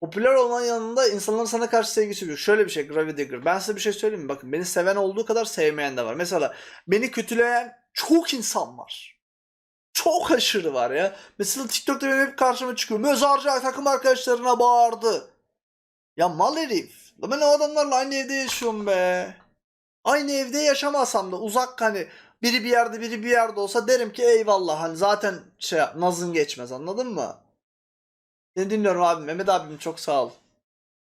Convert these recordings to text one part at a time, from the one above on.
Popüler olmanın yanında insanların sana karşı sevgisi yok. Şöyle bir şey Gravidigger. Ben size bir şey söyleyeyim mi? Bakın beni seven olduğu kadar sevmeyen de var. Mesela beni kötüleyen çok insan var. Çok aşırı var ya. Mesela TikTok'ta benim hep karşıma çıkıyor. Mezarcı takım arkadaşlarına bağırdı. Ya mal herif. Ben o adamlarla aynı evde yaşıyorum be. Aynı evde yaşamasam da uzak hani biri bir yerde biri bir yerde olsa derim ki eyvallah hani zaten şey nazın geçmez anladın mı? Seni dinliyorum abi. Mehmet abim çok sağ ol.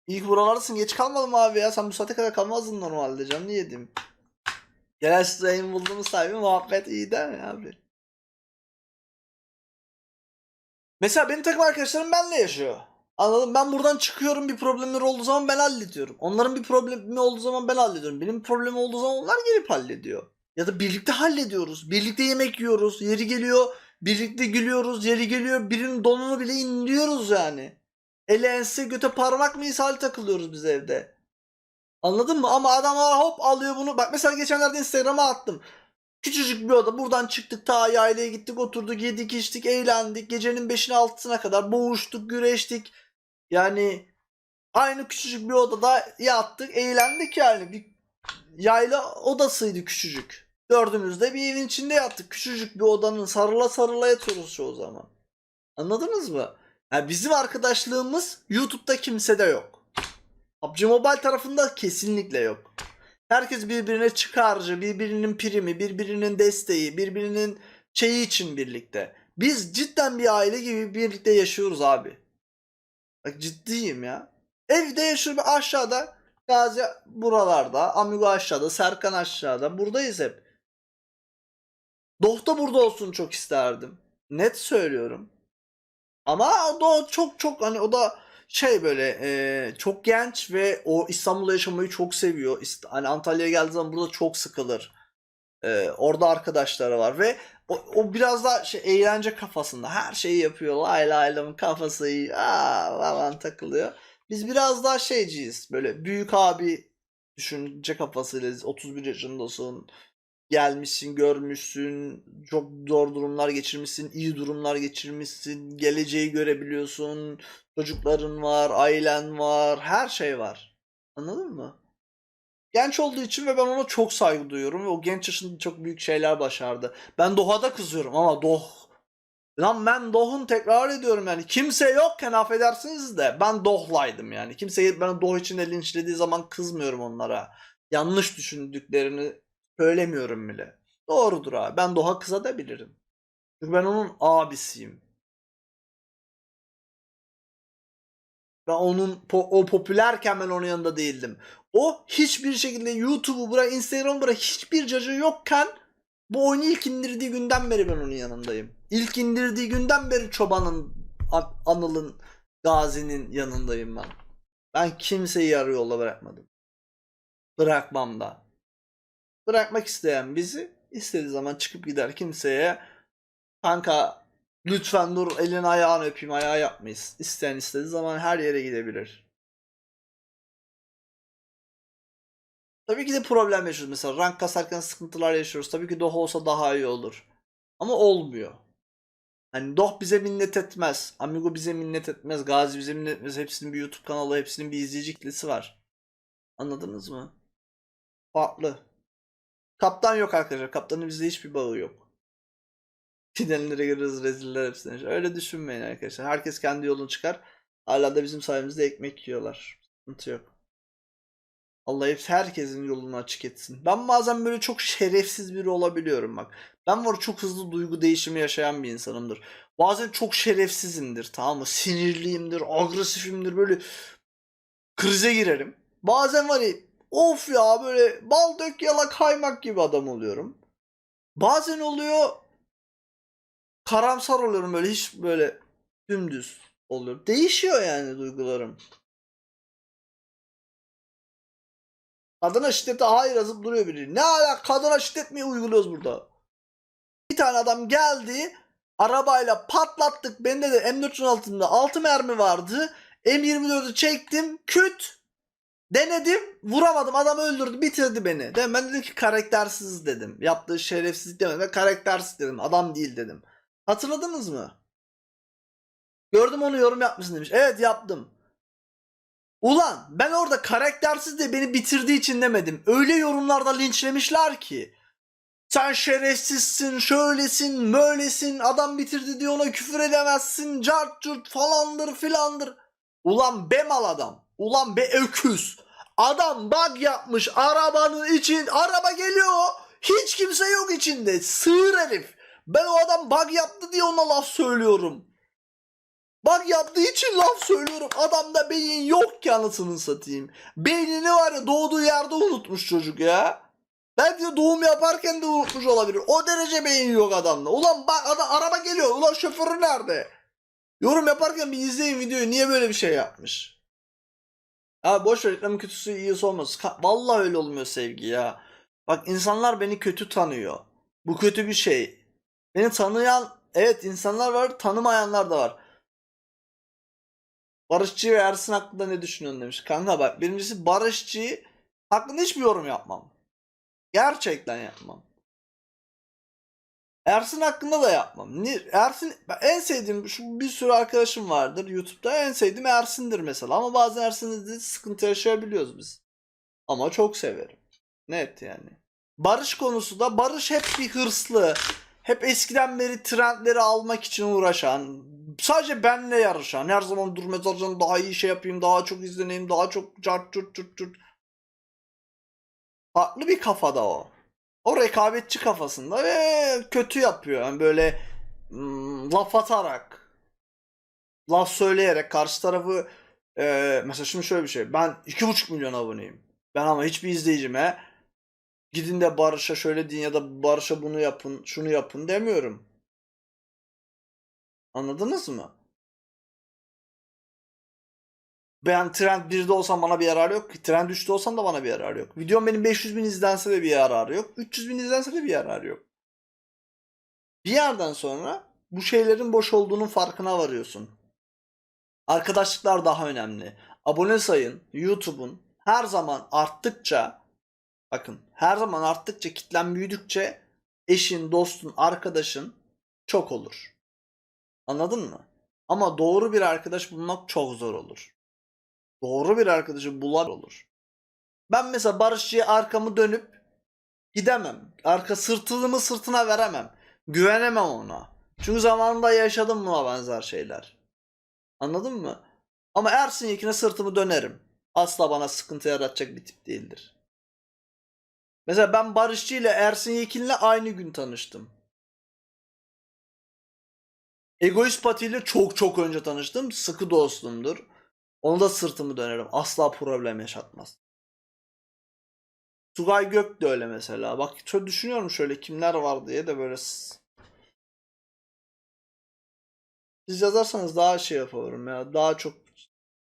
Ki buralardasın. Geç kalmadım abi ya. Sen bu saate kadar kalmazdın normalde. Canını yedim. Genel yayın bulduğumuz sahibi muhabbet iyi değil mi abi? Mesela benim takım arkadaşlarım benle yaşıyor. Anladım. Ben buradan çıkıyorum bir problemleri olduğu zaman ben hallediyorum. Onların bir problemi olduğu zaman ben hallediyorum. Benim problemi olduğu zaman onlar gelip hallediyor. Ya da birlikte hallediyoruz. Birlikte yemek yiyoruz. Yeri geliyor. Birlikte gülüyoruz. Yeri geliyor. Birinin donunu bile indiriyoruz yani. Ele ense göte parmak misali takılıyoruz biz evde. Anladın mı? Ama adamlar hop alıyor bunu. Bak mesela geçenlerde Instagram'a attım. Küçücük bir oda. Buradan çıktık ta yaylaya gittik oturduk yedik içtik eğlendik. Gecenin 5'ine 6'sına kadar boğuştuk güreştik. Yani aynı küçücük bir odada yattık eğlendik yani. Bir yayla odasıydı küçücük. Dördümüz de bir evin içinde yattık. Küçücük bir odanın sarıla sarıla yatıyoruz çoğu zaman. Anladınız mı? Yani bizim arkadaşlığımız YouTube'da kimsede yok. PUBG Mobile tarafında kesinlikle yok. Herkes birbirine çıkarcı, birbirinin primi, birbirinin desteği, birbirinin şeyi için birlikte. Biz cidden bir aile gibi birlikte yaşıyoruz abi. Bak ciddiyim ya. Evde yaşıyorum aşağıda. Gazi buralarda. Amigo aşağıda. Serkan aşağıda. Buradayız hep. Doh da burada olsun çok isterdim. Net söylüyorum. Ama o çok çok hani o da şey böyle e, çok genç ve o İstanbul'da yaşamayı çok seviyor. İst- Hani Antalya'ya geldiği zaman burada çok sıkılır. E, orada arkadaşları var ve o, o biraz da şey eğlence kafasında. Her şeyi yapıyor. Lay lay lamın kafası iyi. Aa, takılıyor. Biz biraz daha şeyciyiz. Böyle büyük abi düşünce kafasıyla 31 yaşındasın. Gelmişsin, görmüşsün, çok zor durumlar geçirmişsin, iyi durumlar geçirmişsin, geleceği görebiliyorsun, çocukların var, ailen var, her şey var. Anladın mı? Genç olduğu için ve ben ona çok saygı duyuyorum ve o genç yaşında çok büyük şeyler başardı. Ben Doha'da kızıyorum ama Doh Lan ben Doh'un tekrar ediyorum yani. Kimse yokken affedersiniz de ben Doh'laydım yani. Kimse bana Doh için linçlediği zaman kızmıyorum onlara. Yanlış düşündüklerini söylemiyorum bile. Doğrudur abi. Ben Doha kıza da bilirim. Çünkü ben onun abisiyim. Ben onun o popülerken ben onun yanında değildim. O hiçbir şekilde YouTube'u bırak, Instagram'ı bırak hiçbir cacı yokken bu oyunu ilk indirdiği günden beri ben onun yanındayım. İlk indirdiği günden beri Çoban'ın, Anıl'ın, Gazi'nin yanındayım ben. Ben kimseyi yarı yolda bırakmadım. Bırakmam da. Bırakmak isteyen bizi istediği zaman çıkıp gider kimseye kanka lütfen dur elini ayağını öpeyim ayağı yapmayız. İsteyen istediği zaman her yere gidebilir. Tabii ki de problem yaşıyoruz. Mesela rank kasarken sıkıntılar yaşıyoruz. Tabii ki Doh olsa daha iyi olur. Ama olmuyor. Hani Doh bize minnet etmez. Amigo bize minnet etmez. Gazi bize minnet etmez. Hepsinin bir YouTube kanalı, hepsinin bir izleyici kitlesi var. Anladınız mı? Farklı. Kaptan yok arkadaşlar. Kaptanın bizde hiçbir bağı yok. Gidenlere görürüz reziller hepsine. Öyle düşünmeyin arkadaşlar. Herkes kendi yolunu çıkar. Hala da bizim sayemizde ekmek yiyorlar. Sıkıntı yok. Allah herkesin yolunu açık etsin. Ben bazen böyle çok şerefsiz biri olabiliyorum bak. Ben var çok hızlı duygu değişimi yaşayan bir insanımdır. Bazen çok şerefsizimdir tamam mı? Sinirliyimdir, agresifimdir böyle krize girerim. Bazen var ya of ya böyle bal dök yala kaymak gibi adam oluyorum. Bazen oluyor karamsar oluyorum böyle hiç böyle dümdüz oluyor. Değişiyor yani duygularım. Kadına şiddete hayır yazıp duruyor biri. Ne ala kadına şiddet mi uyguluyoruz burada? Bir tane adam geldi arabayla patlattık. Bende de M4'ün altında 6 mermi vardı. M24'ü çektim. Küt. Denedim. Vuramadım. Adam öldürdü. Bitirdi beni. Değil mi? Ben dedim ki karaktersiz dedim. Yaptığı şerefsizlik demedim. Karaktersiz dedim. Adam değil dedim. Hatırladınız mı? Gördüm onu yorum yapmışsın demiş. Evet yaptım. Ulan ben orada karaktersiz de beni bitirdiği için demedim. Öyle yorumlarda linçlemişler ki. Sen şerefsizsin, şöylesin, böylesin, adam bitirdi diye ona küfür edemezsin, cart curt falandır filandır. Ulan be mal adam, ulan be öküz. Adam bug yapmış arabanın için, araba geliyor, hiç kimse yok içinde, sığır herif. Ben o adam bug yaptı diye ona laf söylüyorum. Bug yaptığı için laf söylüyorum. Adamda beyin yok ki anasını satayım. Beynini var ya doğduğu yerde unutmuş çocuk ya. Belki de doğum yaparken de unutmuş olabilir. O derece beyin yok adamda. Ulan bak adam, araba geliyor. Ulan şoförü nerede? Yorum yaparken bir izleyin videoyu. Niye böyle bir şey yapmış? Ya boş ver reklamın kötüsü iyisi olmaz. Vallahi öyle olmuyor sevgi ya. Bak insanlar beni kötü tanıyor. Bu kötü bir şey. Beni tanıyan evet insanlar var tanımayanlar da var. Barışçı ve Ersin hakkında ne düşünüyorsun demiş. Kanka bak birincisi Barışçı hakkında hiçbir yorum yapmam. Gerçekten yapmam. Ersin hakkında da yapmam. Ersin en sevdiğim şu bir sürü arkadaşım vardır YouTube'da en sevdiğim Ersin'dir mesela ama bazen Ersin'de de sıkıntı yaşayabiliyoruz biz. Ama çok severim. Net yani. Barış konusu da Barış hep bir hırslı. Hep eskiden beri trendleri almak için uğraşan, sadece benle yarışan, her zaman dur mezarcan daha iyi şey yapayım, daha çok izleneyim, daha çok cart curt curt curt. Farklı bir kafada o. O rekabetçi kafasında ve kötü yapıyor. Yani böyle hmm, laf atarak, laf söyleyerek karşı tarafı e, mesela şimdi şöyle bir şey. Ben 2,5 milyon aboneyim. Ben ama hiçbir izleyicime gidin de Barış'a şöyle deyin ya da Barış'a bunu yapın, şunu yapın demiyorum. Anladınız mı? Ben Trend 1'de olsam bana bir yararı yok. Trend 3'te olsam da bana bir yararı yok. Videom benim 500 bin izlense de bir yararı yok. 300 bin izlense de bir yararı yok. Bir yerden sonra bu şeylerin boş olduğunun farkına varıyorsun. Arkadaşlıklar daha önemli. Abone sayın YouTube'un her zaman arttıkça bakın her zaman arttıkça kitlen büyüdükçe eşin, dostun, arkadaşın çok olur. Anladın mı? Ama doğru bir arkadaş bulmak çok zor olur doğru bir arkadaşı bular olur. Ben mesela Barışçı'ya arkamı dönüp gidemem. Arka sırtımı sırtına veremem. Güvenemem ona. Çünkü zamanında yaşadım buna benzer şeyler. Anladın mı? Ama Ersin Yekin'e sırtımı dönerim. Asla bana sıkıntı yaratacak bir tip değildir. Mesela ben Barışçı ile Ersin Yekin'le aynı gün tanıştım. Egoist Pati ile çok çok önce tanıştım. Sıkı dostumdur. Onu da sırtımı dönerim. Asla problem yaşatmaz. Tugay Gök de öyle mesela. Bak şöyle düşünüyorum şöyle kimler var diye de böyle siz yazarsanız daha şey yaparım ya. Daha çok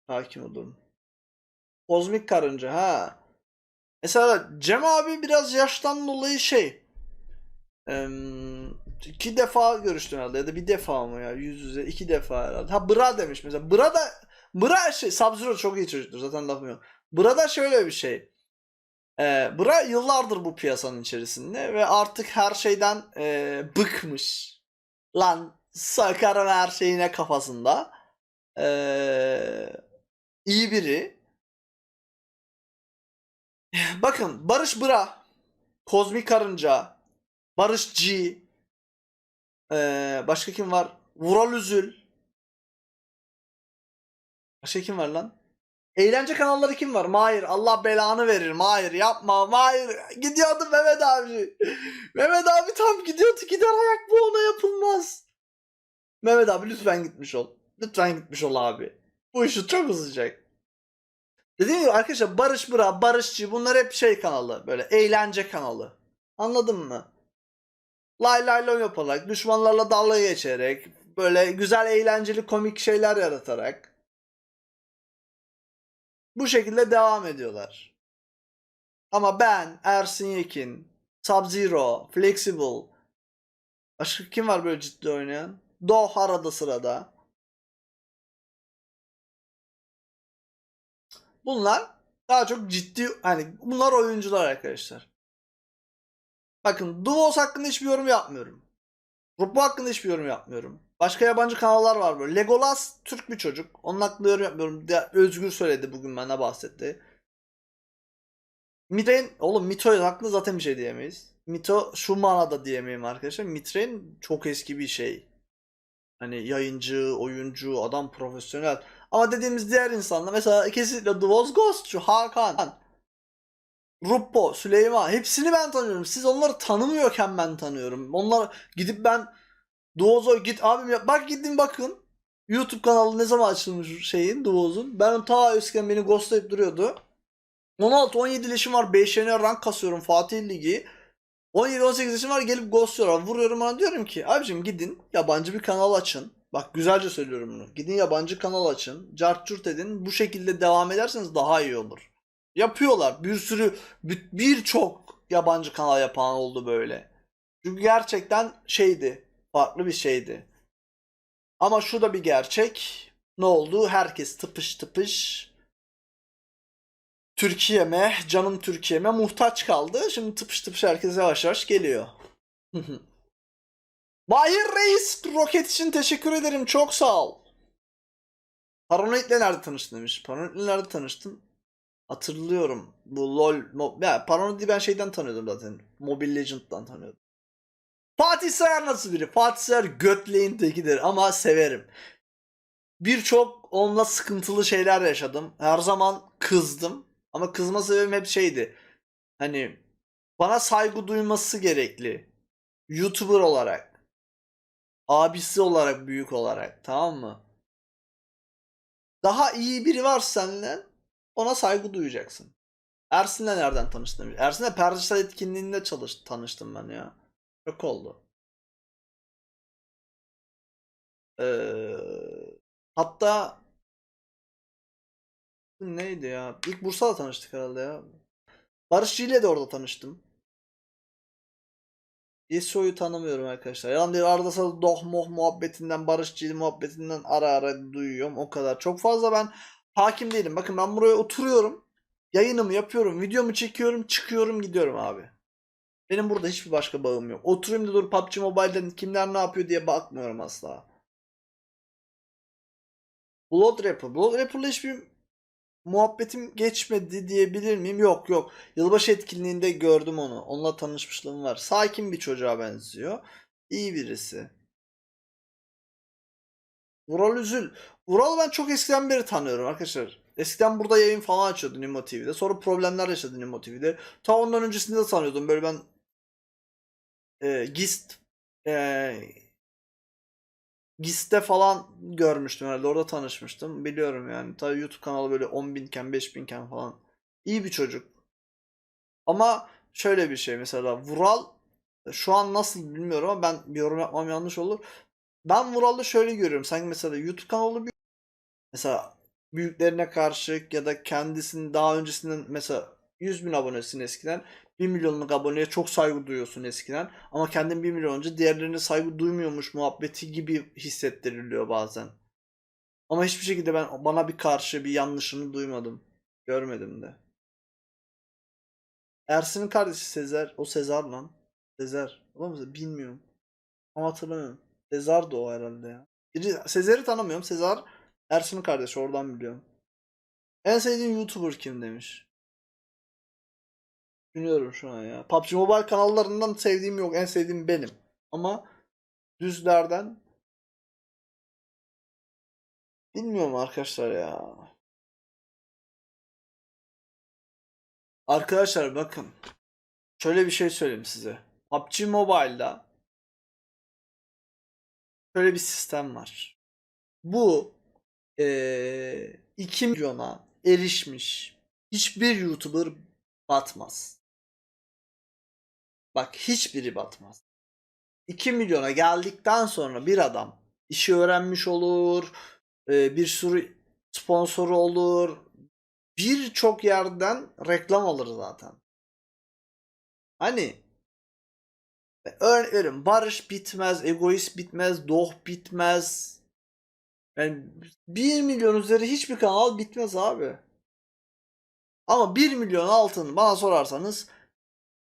hakim olurum. Kozmik Karınca ha. Mesela Cem abi biraz yaştan dolayı şey iki defa görüştüm herhalde ya da bir defa mı ya yüz yüze iki defa herhalde. Ha Bra demiş mesela. Bra da Bra şey Sub-Zero çok iyi çocuktur zaten lafım yok. Bra şöyle bir şey. Ee, Bra yıllardır bu piyasanın içerisinde ve artık her şeyden e, bıkmış. Lan sakarım her şeyine kafasında. Ee, iyi biri. Bakın Barış Bra, Kozmik Karınca, Barış G, ee, başka kim var? Vural Üzül. Başka kim var lan? Eğlence kanalları kim var? Mahir. Allah belanı verir. Mahir yapma. Mahir. Gidiyordu Mehmet abi. Mehmet abi tam gidiyordu. Gider ayak bu ona yapılmaz. Mehmet abi lütfen gitmiş ol. Lütfen gitmiş ol abi. Bu işi çok uzayacak. Dediğim gibi arkadaşlar Barış Bıra, Barışçı bunlar hep şey kanalı. Böyle eğlence kanalı. Anladın mı? Lay lay lom yaparak, düşmanlarla dalga geçerek, böyle güzel eğlenceli komik şeyler yaratarak bu şekilde devam ediyorlar. Ama ben, Ersin Yekin, Sub-Zero, Flexible, başka kim var böyle ciddi oynayan? Doh arada sırada. Bunlar daha çok ciddi hani bunlar oyuncular arkadaşlar. Bakın Duos hakkında hiçbir yorum yapmıyorum. Rupo hakkında hiçbir yorum yapmıyorum. Başka yabancı kanallar var böyle. Legolas Türk bir çocuk. Onun hakkında yorum yapmıyorum. De- Özgür söyledi bugün bana bahsetti. Mitre'in oğlum Mito'nun hakkında zaten bir şey diyemeyiz. Mito şu manada diyemeyim arkadaşlar. Mitre'in çok eski bir şey. Hani yayıncı, oyuncu, adam profesyonel. Ama dediğimiz diğer insanlar mesela kesinlikle Dvoz Ghostçu, Hakan, Ruppo, Süleyman hepsini ben tanıyorum. Siz onları tanımıyorken ben tanıyorum. Onlar gidip ben Duvoz'a git abim ya bak gidin bakın. YouTube kanalı ne zaman açılmış şeyin Duvoz'un. Ben ta eskiden beni ghostlayıp duruyordu. 16-17 leşim var. 5 yene rank kasıyorum Fatih Ligi. 17-18 yaşım var gelip ghostluyorlar. Vuruyorum bana diyorum ki abicim gidin yabancı bir kanal açın. Bak güzelce söylüyorum bunu. Gidin yabancı kanal açın. Cart curt edin. Bu şekilde devam ederseniz daha iyi olur. Yapıyorlar. Bir sürü bir- birçok yabancı kanal yapan oldu böyle. Çünkü gerçekten şeydi. Farklı bir şeydi. Ama şu da bir gerçek. Ne oldu? Herkes tıpış tıpış Türkiye'me, canım Türkiye'me muhtaç kaldı. Şimdi tıpış tıpış herkes yavaş yavaş geliyor. Bahir Reis roket için teşekkür ederim. Çok sağ ol. Paranoid'le nerede tanıştın demiş. Paranoid'le nerede tanıştın? Hatırlıyorum. Bu LoL, mo- ya Paranoid'i ben şeyden tanıyordum zaten. Mobile Legends'dan tanıyordum. Fatih Sayar nasıl biri? Fatih Sayar götleyin tekidir ama severim. Birçok onunla sıkıntılı şeyler yaşadım. Her zaman kızdım. Ama kızma sebebim hep şeydi. Hani bana saygı duyması gerekli. YouTuber olarak. Abisi olarak, büyük olarak. Tamam mı? Daha iyi biri var seninle ona saygı duyacaksın. Ersin'le nereden tanıştın? Ersin'le Perşisel etkinliğinde çalış tanıştım ben ya. Çok oldu. Ee, hatta neydi ya? İlk Bursa'da tanıştık herhalde ya. Barışçı ile de orada tanıştım. Yeso'yu tanımıyorum arkadaşlar. Yani bir arada sırada doh moh muhabbetinden, Barışçı muhabbetinden ara ara duyuyorum. O kadar. Çok fazla ben hakim değilim. Bakın ben buraya oturuyorum. Yayınımı yapıyorum. Videomu çekiyorum. Çıkıyorum gidiyorum abi. Benim burada hiçbir başka bağım yok. Oturayım da dur PUBG Mobile'den kimler ne yapıyor diye bakmıyorum asla. Blood Rapper. Blood Rapper'la hiçbir muhabbetim geçmedi diyebilir miyim? Yok yok. Yılbaşı etkinliğinde gördüm onu. Onunla tanışmışlığım var. Sakin bir çocuğa benziyor. İyi birisi. Vural Üzül. Vural ben çok eskiden beri tanıyorum arkadaşlar. Eskiden burada yayın falan açıyordu Nimo TV'de. Sonra problemler yaşadı Nimo TV'de. Ta ondan öncesinde de sanıyordum. Böyle ben e, Gist e, Gist'te falan görmüştüm herhalde. Orada tanışmıştım. Biliyorum yani. Tabii YouTube kanalı böyle 10 binken 5 binken falan. İyi bir çocuk. Ama şöyle bir şey mesela Vural şu an nasıl bilmiyorum ama ben bir yorum yapmam yanlış olur. Ben Vural'ı şöyle görüyorum. Sanki mesela YouTube kanalı bir mesela büyüklerine karşı ya da kendisinin daha öncesinden mesela 100 bin abonesin eskiden 1 milyonluk aboneye çok saygı duyuyorsun eskiden ama kendin 1 milyon önce diğerlerine saygı duymuyormuş muhabbeti gibi hissettiriliyor bazen. Ama hiçbir şekilde ben bana bir karşı bir yanlışını duymadım. Görmedim de. Ersin'in kardeşi Sezer. O Sezar lan. Sezer. Oğlum bilmiyorum. Ama hatırlamıyorum. Sezar da o herhalde ya. Sezer'i tanımıyorum. Sezar Ersin'in kardeşi oradan biliyorum. En sevdiğin YouTuber kim demiş. Düşünüyorum şu an ya. PUBG Mobile kanallarından sevdiğim yok. En sevdiğim benim. Ama düzlerden bilmiyorum arkadaşlar ya. Arkadaşlar bakın. Şöyle bir şey söyleyeyim size. PUBG Mobile'da şöyle bir sistem var. Bu eee 2 milyona erişmiş hiçbir YouTuber batmaz. Bak hiçbiri batmaz. 2 milyona geldikten sonra bir adam işi öğrenmiş olur, e, bir sürü sponsoru olur, birçok yerden reklam alır zaten. Hani örnek veriyorum barış bitmez, egoist bitmez, doh bitmez. Yani 1 milyon üzeri hiçbir kanal bitmez abi. Ama 1 milyon altın bana sorarsanız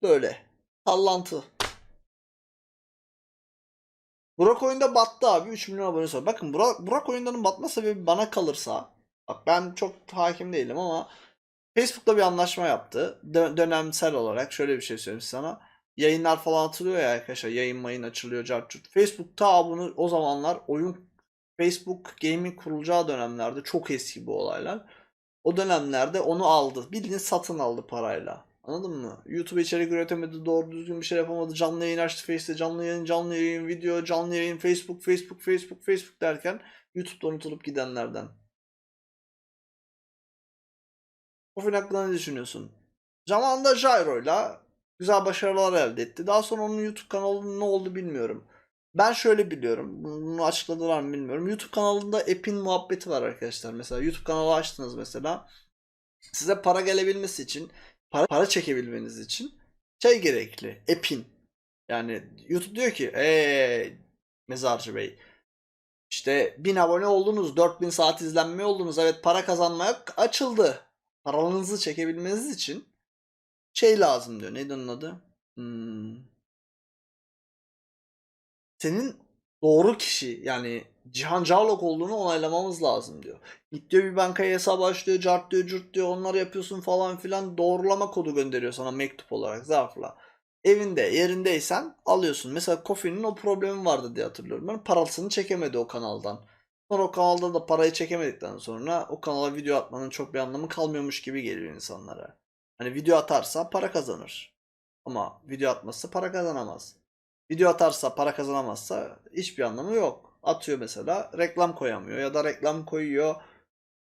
böyle. Sallantı. Burak oyunda battı abi 3 milyon abonesi var. Bakın Burak, Burak oyunların batma sebebi bana kalırsa bak ben çok hakim değilim ama Facebook'ta bir anlaşma yaptı. Dö- dönemsel olarak şöyle bir şey söyleyeyim sana. Yayınlar falan atılıyor ya arkadaşlar. Yayın mayın açılıyor. Cart curt. Facebook ta bunu o zamanlar oyun Facebook gaming kurulacağı dönemlerde çok eski bu olaylar. O dönemlerde onu aldı. Bildiğin satın aldı parayla. Anladın mı? YouTube içerik üretemedi, doğru düzgün bir şey yapamadı. Canlı yayın açtı Face'te, canlı yayın, canlı yayın, video, canlı yayın, Facebook, Facebook, Facebook, Facebook derken YouTube'da unutulup gidenlerden. Kofin hakkında ne düşünüyorsun? Zamanında Jairo'yla güzel başarılar elde etti. Daha sonra onun YouTube kanalının ne oldu bilmiyorum. Ben şöyle biliyorum. Bunu açıkladılar mı bilmiyorum. YouTube kanalında app'in muhabbeti var arkadaşlar. Mesela YouTube kanalı açtınız mesela. Size para gelebilmesi için, para, para çekebilmeniz için şey gerekli. App'in. Yani YouTube diyor ki eee Mezarcı Bey işte 1000 abone oldunuz, 4000 saat izlenme oldunuz. Evet para kazanmaya açıldı. Paranızı çekebilmeniz için şey lazım diyor. Neydi onun adı? Hmm. Senin doğru kişi yani Cihan Carlok olduğunu onaylamamız lazım diyor. Git diyor bir bankaya hesap aç diyor, cart diyor, cürt diyor, onları yapıyorsun falan filan doğrulama kodu gönderiyor sana mektup olarak zarfla. Evinde, yerindeysen alıyorsun. Mesela Kofi'nin o problemi vardı diye hatırlıyorum. Ben parasını çekemedi o kanaldan. Sonra o kanalda da parayı çekemedikten sonra o kanala video atmanın çok bir anlamı kalmıyormuş gibi geliyor insanlara. Hani video atarsa para kazanır. Ama video atmazsa para kazanamaz. Video atarsa para kazanamazsa hiçbir anlamı yok. Atıyor mesela reklam koyamıyor ya da reklam koyuyor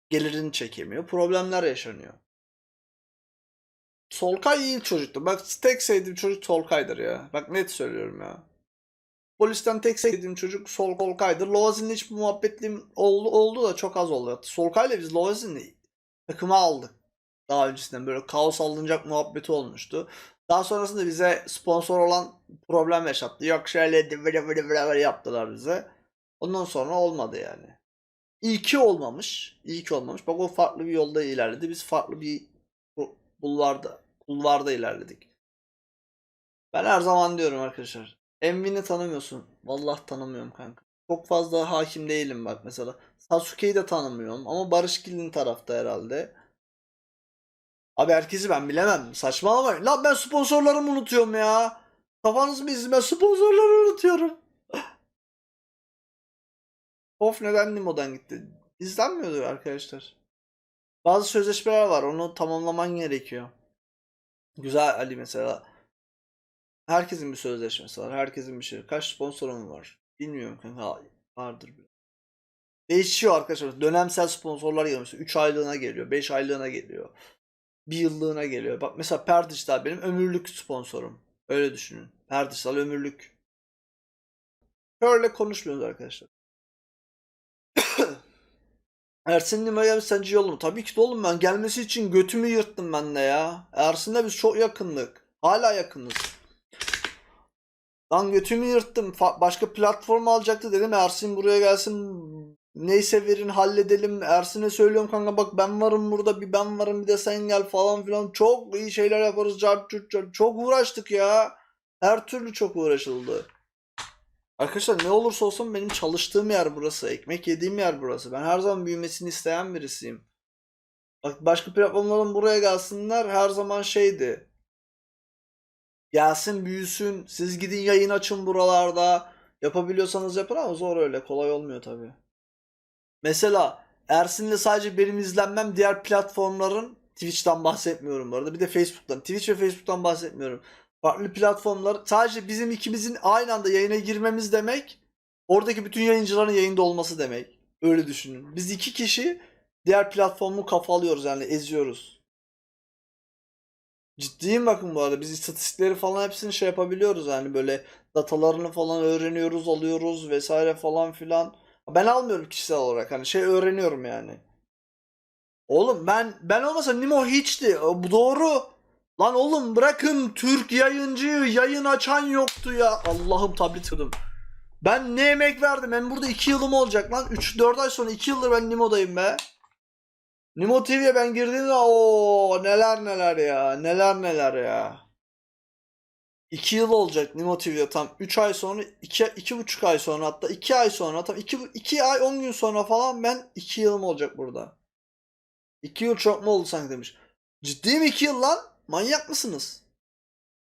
gelirini çekemiyor. Problemler yaşanıyor. Solkay iyi çocuktu. Bak tek sevdiğim çocuk Solkay'dır ya. Bak net söylüyorum ya. Polisten tek sevdiğim çocuk Sol Solkay'dır. Lovazin'le hiç muhabbetliğim oldu, oldu da çok az oldu. Solkay'la biz Lovazin'i takıma aldık. Daha öncesinden böyle kaos alınacak muhabbeti olmuştu. Daha sonrasında bize sponsor olan problem yaşattı. Yok şöyle böyle böyle böyle yaptılar bize. Ondan sonra olmadı yani. İyi ki olmamış. İyi ki olmamış. Bak o farklı bir yolda ilerledi. Biz farklı bir bu- bulvarda, kulvarda ilerledik. Ben her zaman diyorum arkadaşlar. Envin'i tanımıyorsun. Vallahi tanımıyorum kanka. Çok fazla hakim değilim bak mesela. Sasuke'yi de tanımıyorum ama Barış Gil'in tarafta herhalde. Abi herkesi ben bilemem. Saçmalamayın. Lan ben sponsorlarımı unutuyorum ya. Kafanız mı izin? Ben sponsorları unutuyorum. Of neden Nimo'dan gitti? İzlenmiyordu arkadaşlar. Bazı sözleşmeler var. Onu tamamlaman gerekiyor. Güzel Ali mesela. Herkesin bir sözleşmesi var. Herkesin bir şey. Kaç sponsorum var? Bilmiyorum kanka. Vardır bir. Değişiyor arkadaşlar. Dönemsel sponsorlar geliyor. Mesela 3 aylığına geliyor. 5 aylığına geliyor. Bir yıllığına geliyor. Bak mesela Perdiştal benim ömürlük sponsorum. Öyle düşünün. Perdiştal ömürlük. Öyle konuşmuyoruz arkadaşlar. Ersin Nima'ya sence yolum? Tabii ki de oğlum ben gelmesi için götümü yırttım ben de ya. Ersin'le biz çok yakındık. Hala yakınız. Lan götümü yırttım. Fa- başka platform alacaktı dedim. Ersin buraya gelsin. Neyse verin halledelim. Ersin'e söylüyorum kanka bak ben varım burada bir ben varım bir de sen gel falan filan. Çok iyi şeyler yaparız. Cart, cart. Çok uğraştık ya. Her türlü çok uğraşıldı. Arkadaşlar ne olursa olsun benim çalıştığım yer burası. Ekmek yediğim yer burası. Ben her zaman büyümesini isteyen birisiyim. Bak başka platformların buraya gelsinler her zaman şeydi. Gelsin büyüsün. Siz gidin yayın açın buralarda. Yapabiliyorsanız yapın ama zor öyle. Kolay olmuyor tabii. Mesela Ersin'le sadece benim izlenmem diğer platformların Twitch'ten bahsetmiyorum bu arada. Bir de Facebook'tan. Twitch ve Facebook'tan bahsetmiyorum. Farklı platformlar sadece bizim ikimizin aynı anda yayına girmemiz demek oradaki bütün yayıncıların yayında olması demek. Öyle düşünün. Biz iki kişi diğer platformu kafalıyoruz yani eziyoruz. Ciddiyim bakın bu arada. Biz istatistikleri falan hepsini şey yapabiliyoruz yani böyle datalarını falan öğreniyoruz, alıyoruz vesaire falan filan. Ben almıyorum kişisel olarak hani şey öğreniyorum yani. Oğlum ben ben olmasa Nimo hiçti. Bu doğru. Lan oğlum bırakın Türk yayıncıyı yayın açan yoktu ya. Allah'ım tablet kırdım. Ben ne emek verdim? Ben burada 2 yılım olacak lan. 3-4 ay sonra 2 yıldır ben Nimo'dayım be. Nimo TV'ye ben girdiğimde o neler neler ya. Neler neler ya. 2 yıl olacak Nimo TV'de tam 3 ay sonra 2 iki buçuk ay sonra hatta 2 ay sonra tam 2 2 ay 10 gün sonra falan ben 2 yılım olacak burada. 2 yıl çok mu oldu sanki demiş. Ciddi mi 2 yıl lan? Manyak mısınız?